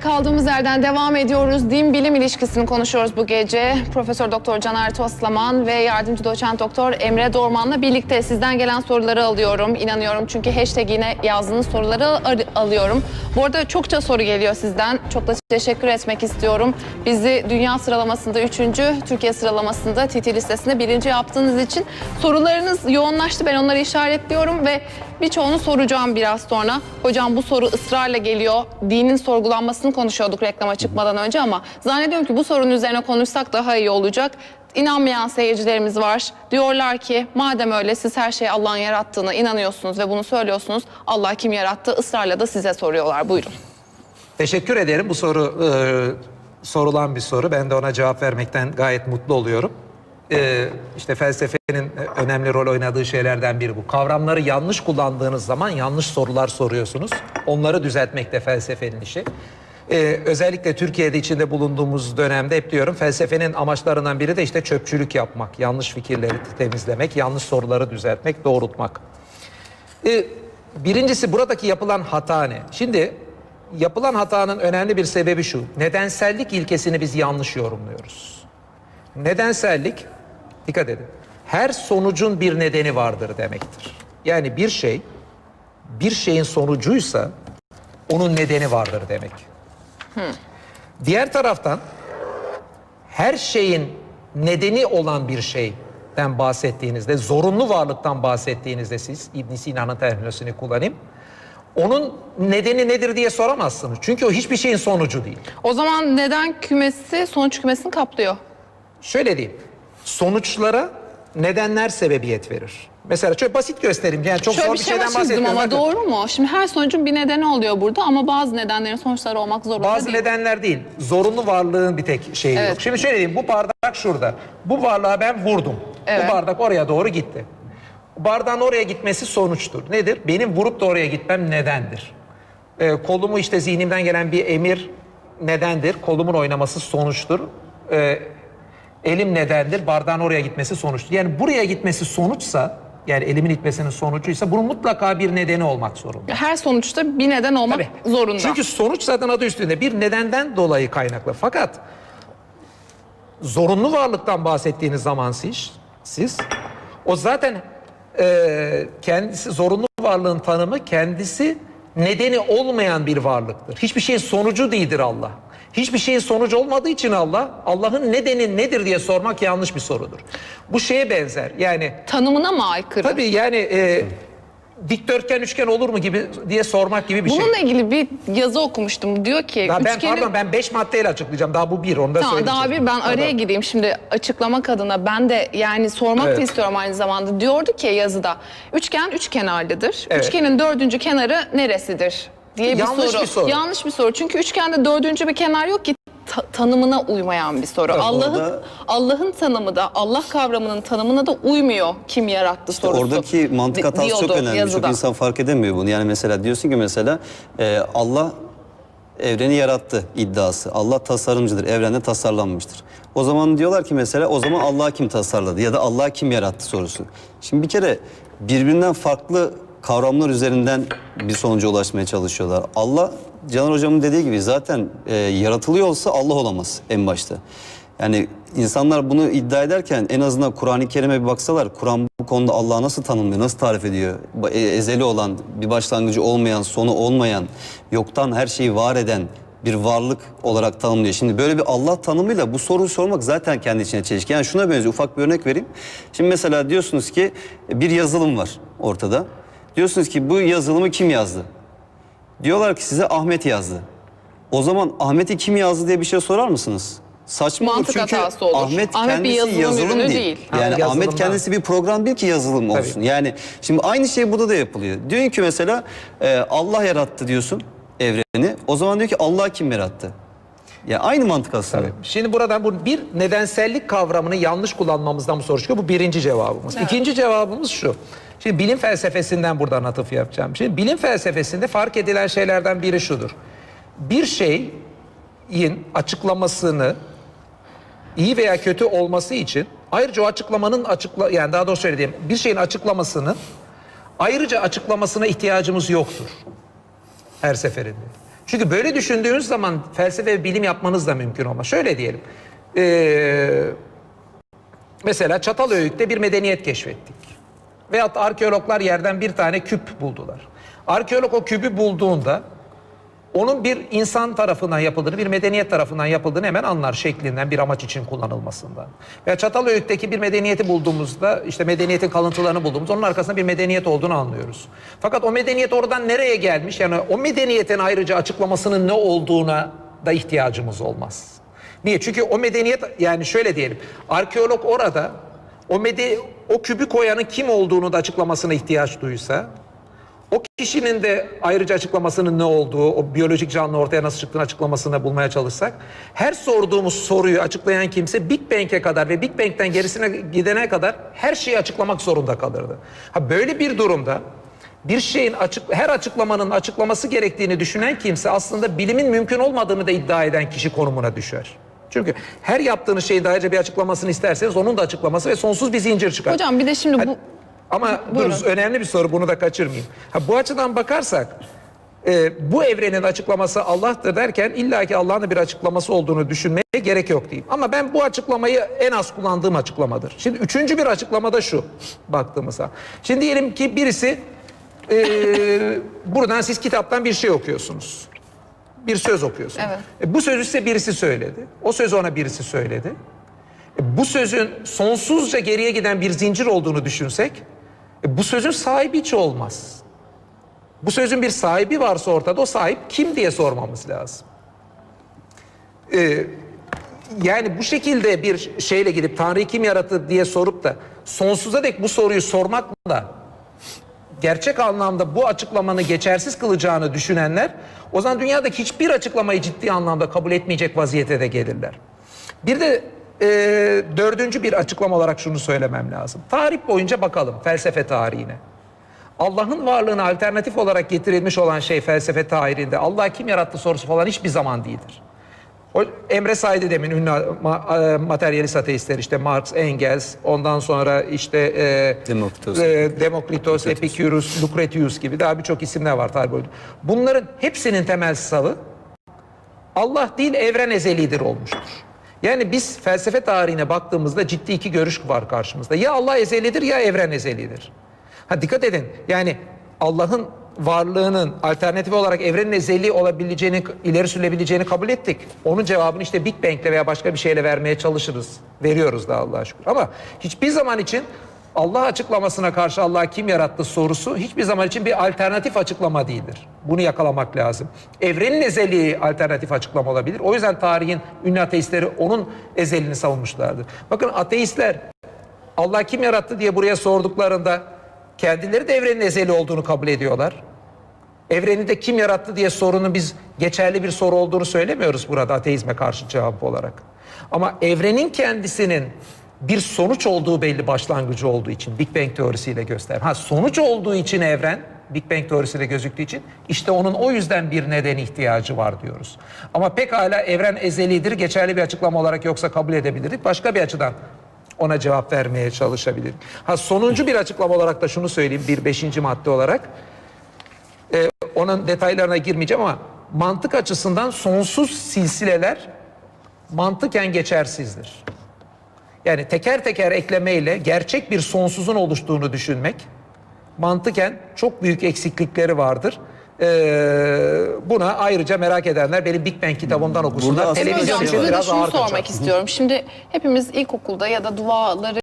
Kaldığımız yerden devam ediyoruz. Din bilim ilişkisini konuşuyoruz bu gece. Profesör Doktor Caner Toslaman ve yardımcı doçent doktor Emre Dorman'la birlikte sizden gelen soruları alıyorum. İnanıyorum çünkü hashtag yine yazdığınız soruları ar- alıyorum. Bu arada çokça soru geliyor sizden. Çok da teşekkür etmek istiyorum. Bizi dünya sıralamasında 3. Türkiye sıralamasında TT listesinde birinci yaptığınız için sorularınız yoğunlaştı. Ben onları işaretliyorum ve birçoğunu soracağım biraz sonra. Hocam bu soru ısrarla geliyor. Dinin sorgulanmasını konuşuyorduk reklama çıkmadan önce ama zannediyorum ki bu sorunun üzerine konuşsak daha iyi olacak. İnanmayan seyircilerimiz var. Diyorlar ki madem öyle siz her şeyi Allah'ın yarattığına inanıyorsunuz ve bunu söylüyorsunuz. Allah kim yarattı? Israrla da size soruyorlar. Buyurun. Teşekkür ederim. Bu soru e, sorulan bir soru. Ben de ona cevap vermekten gayet mutlu oluyorum. E, işte felsefenin önemli rol oynadığı şeylerden biri bu. Kavramları yanlış kullandığınız zaman yanlış sorular soruyorsunuz. Onları düzeltmek de felsefenin işi. E, özellikle Türkiye'de içinde bulunduğumuz dönemde hep diyorum felsefenin amaçlarından biri de işte çöpçülük yapmak, yanlış fikirleri temizlemek, yanlış soruları düzeltmek, doğrultmak. E, birincisi buradaki yapılan hata ne? Şimdi yapılan hatanın önemli bir sebebi şu. Nedensellik ilkesini biz yanlış yorumluyoruz. Nedensellik, dikkat edin, her sonucun bir nedeni vardır demektir. Yani bir şey, bir şeyin sonucuysa onun nedeni vardır demek. Diğer taraftan her şeyin nedeni olan bir şeyden bahsettiğinizde, zorunlu varlıktan bahsettiğinizde siz İbn Sina'nın terminolojisini kullanayım. Onun nedeni nedir diye soramazsınız. Çünkü o hiçbir şeyin sonucu değil. O zaman neden kümesi sonuç kümesini kaplıyor? Şöyle diyeyim. Sonuçlara nedenler sebebiyet verir. Mesela çok basit göstereyim. Yani çok Şöyle zor bir bir şema şeyden bahsetmiyorum. ama Bakın. doğru mu? Şimdi her sonucun bir nedeni oluyor burada ama bazı nedenlerin sonuçları olmak zorunda Bazı değil. nedenler değil. Zorunlu varlığın bir tek şeyi Evet. yok. Şimdi şöyle diyeyim. Bu bardak şurada. Bu bardağı ben vurdum. Evet. Bu bardak oraya doğru gitti. Bardağın oraya gitmesi sonuçtur. Nedir? Benim vurup da oraya gitmem nedendir. Ee, kolumu işte zihnimden gelen bir emir nedendir. Kolumun oynaması sonuçtur. Ee, elim nedendir. Bardağın oraya gitmesi sonuçtur. Yani buraya gitmesi sonuçsa yani elimin itmesinin sonucuysa bunun mutlaka bir nedeni olmak zorunda. Her sonuçta bir neden olmak Tabii. zorunda. Çünkü sonuç zaten adı üstünde bir nedenden dolayı kaynaklı. Fakat zorunlu varlıktan bahsettiğiniz zaman siz, siz o zaten e, kendisi zorunlu varlığın tanımı kendisi nedeni olmayan bir varlıktır. Hiçbir şeyin sonucu değildir Allah. Hiçbir şeyin sonucu olmadığı için Allah, Allah'ın nedeni nedir diye sormak yanlış bir sorudur. Bu şeye benzer. Yani Tanımına mı aykırı? tabii yani e, dikdörtgen üçgen olur mu gibi diye sormak gibi bir şey. Bununla ilgili bir yazı okumuştum. Diyor ki Daha ben üçgeni- pardon ben 5 maddeyle açıklayacağım. Daha bu bir onu da Tamam daha bir ben araya Pardon. gireyim şimdi açıklamak adına ben de yani sormak Evet. da istiyorum aynı zamanda. Diyordu ki yazıda üçgen üç kenarlıdır. Evet. Üçgenin dördüncü kenarı neresidir diye bir Yanlış soru. bir soru. Yanlış bir soru. Çünkü üçgende dördüncü bir kenar yok ki ta- tanımına uymayan bir soru. Allah'ın orada- Allah'ın tanımı da Allah kavramının tanımına da uymuyor kim yarattı sorusu. Oradaki mantık di- hatası çok diyordu önemli. yazıda. Çok insan fark edemiyor bunu. Yani mesela diyorsun ki mesela e, Allah evreni yarattı iddiası. Allah tasarımcıdır. Evrende tasarlanmıştır. O zaman diyorlar ki mesela o zaman Allah kim tasarladı ya da Allah kim yarattı sorusu. Şimdi bir kere birbirinden farklı kavramlar üzerinden bir sonuca ulaşmaya çalışıyorlar. Allah Caner Hocam'ın dediği gibi zaten e, yaratılıyor olsa Allah olamaz en başta. Yani insanlar bunu iddia ederken en azından Kur'an-ı Kerim'e bir baksalar Kur'an bu konuda Allah'ı nasıl tanımlıyor, nasıl tarif ediyor? E- Ezeli olan, bir başlangıcı olmayan, sonu olmayan, yoktan her şeyi var eden bir varlık olarak tanımlıyor. Şimdi böyle bir Allah tanımıyla bu soruyu sormak zaten kendi içine çelişki. Yani şuna benziyor ufak bir örnek vereyim. Şimdi mesela diyorsunuz ki bir yazılım var ortada. Diyorsunuz ki bu yazılımı kim yazdı? Diyorlar ki size Ahmet yazdı. O zaman Ahmet'i kim yazdı diye bir şey sorar mısınız? Saçma olur Mantık çünkü hatası olur. Ahmet, Ahmet bir kendisi yazılım yazılım ürünü değil. değil. Yani yazılımdan. Ahmet kendisi bir program değil ki yazılım Tabii. olsun. Yani şimdi aynı şey burada da yapılıyor. Diyor ki mesela e, Allah yarattı diyorsun evreni. O zaman diyor ki Allah kim yarattı? Ya aynı mantık aslında. Tabii. Şimdi buradan bu bir nedensellik kavramını yanlış kullanmamızdan bu soru çıkıyor. Bu birinci cevabımız. İkinci cevabımız şu. Şimdi bilim felsefesinden buradan atıf yapacağım. Şimdi bilim felsefesinde fark edilen şeylerden biri şudur. Bir şeyin açıklamasını iyi veya kötü olması için ayrıca o açıklamanın açıkla yani daha doğrusu söyleyeyim bir şeyin açıklamasının ayrıca açıklamasına ihtiyacımız yoktur her seferinde. Çünkü böyle düşündüğünüz zaman felsefe ve bilim yapmanız da mümkün olmaz. Şöyle diyelim. Ee, mesela Çatalhöyük'te bir medeniyet keşfettik. Veyahut arkeologlar yerden bir tane küp buldular. Arkeolog o küpü bulduğunda onun bir insan tarafından yapıldığını, bir medeniyet tarafından yapıldığını hemen anlar şeklinden bir amaç için kullanılmasından. Veya Çatalhöyük'teki bir medeniyeti bulduğumuzda, işte medeniyetin kalıntılarını bulduğumuz, onun arkasında bir medeniyet olduğunu anlıyoruz. Fakat o medeniyet oradan nereye gelmiş? Yani o medeniyetin ayrıca açıklamasının ne olduğuna da ihtiyacımız olmaz. Niye? Çünkü o medeniyet, yani şöyle diyelim, arkeolog orada o mede o kübü koyanın kim olduğunu da açıklamasına ihtiyaç duysa, o kişinin de ayrıca açıklamasının ne olduğu, o biyolojik canlı ortaya nasıl çıktığını açıklamasını bulmaya çalışsak, her sorduğumuz soruyu açıklayan kimse Big Bang'e kadar ve Big Bang'den gerisine gidene kadar her şeyi açıklamak zorunda kalırdı. Ha böyle bir durumda bir şeyin açık her açıklamanın açıklaması gerektiğini düşünen kimse aslında bilimin mümkün olmadığını da iddia eden kişi konumuna düşer. Çünkü her yaptığınız şeyin de ayrıca bir açıklaması isterseniz onun da açıklaması ve sonsuz bir zincir çıkar. Hocam bir de şimdi bu Ama Buyurun. dur, önemli bir soru bunu da kaçırmayayım. Ha, bu açıdan bakarsak e, bu evrenin açıklaması Allah'tır derken illaki Allah'ın bir açıklaması olduğunu düşünmeye gerek yok diyeyim. Ama ben bu açıklamayı en az kullandığım açıklamadır. Şimdi üçüncü bir açıklamada şu baktığımızda. Şimdi diyelim ki birisi e, buradan siz kitaptan bir şey okuyorsunuz. Bir söz okuyorsunuz. Evet. E, bu sözü size birisi söyledi. O sözü ona birisi söyledi. E, bu sözün sonsuzca geriye giden bir zincir olduğunu düşünsek, e, bu sözün sahibi hiç olmaz. Bu sözün bir sahibi varsa ortada o sahip kim diye sormamız lazım. E, yani bu şekilde bir şeyle gidip Tanrı'yı kim yarattı diye sorup da sonsuza dek bu soruyu sormakla gerçek anlamda bu açıklamanı geçersiz kılacağını düşünenler o zaman dünyadaki hiçbir açıklamayı ciddi anlamda kabul etmeyecek vaziyete de gelirler. Bir de e, dördüncü bir açıklama olarak şunu söylemem lazım. Tarih boyunca bakalım felsefe tarihine. Allah'ın varlığına alternatif olarak getirilmiş olan şey felsefe tarihinde Allah kim yarattı sorusu falan hiçbir zaman değildir. Emre saydı demin ünlü e, materyalist ateistler işte Marx, Engels, ondan sonra işte e, Demokritos. e, Demokritos, Epikürus, Lucretius gibi daha birçok isimler var tarih boyunca. Bunların hepsinin temel savı Allah değil evren ezelidir olmuştur. Yani biz felsefe tarihine baktığımızda ciddi iki görüş var karşımızda. Ya Allah ezelidir ya evren ezelidir. Ha dikkat edin yani Allah'ın varlığının alternatif olarak evrenin ezeli olabileceğini, ileri sürülebileceğini kabul ettik. Onun cevabını işte Big Bang'le veya başka bir şeyle vermeye çalışırız. Veriyoruz da Allah'a şükür. Ama hiçbir zaman için Allah açıklamasına karşı Allah kim yarattı sorusu hiçbir zaman için bir alternatif açıklama değildir. Bunu yakalamak lazım. Evrenin ezeliği alternatif açıklama olabilir. O yüzden tarihin ünlü ateistleri onun ezelini savunmuşlardır. Bakın ateistler Allah kim yarattı diye buraya sorduklarında kendileri de evrenin ezeli olduğunu kabul ediyorlar. Evreni de kim yarattı diye sorunun biz geçerli bir soru olduğunu söylemiyoruz burada ateizme karşı cevap olarak. Ama evrenin kendisinin bir sonuç olduğu belli başlangıcı olduğu için Big Bang teorisiyle göster. Ha sonuç olduğu için evren Big Bang teorisiyle gözüktüğü için işte onun o yüzden bir neden ihtiyacı var diyoruz. Ama pekala evren ezelidir geçerli bir açıklama olarak yoksa kabul edebilirdik. Başka bir açıdan ona cevap vermeye çalışabilir. Ha sonuncu bir açıklama olarak da şunu söyleyeyim bir beşinci madde olarak. Ee, onun detaylarına girmeyeceğim ama mantık açısından sonsuz silsileler mantıken geçersizdir. Yani teker teker eklemeyle gerçek bir sonsuzun oluştuğunu düşünmek mantıken çok büyük eksiklikleri vardır. Ee, buna ayrıca merak edenler benim Big Bang kitabımdan okusunlar. Televizyon için biraz ağır sormak kaçar. istiyorum. Şimdi hepimiz ilkokulda ya da duaları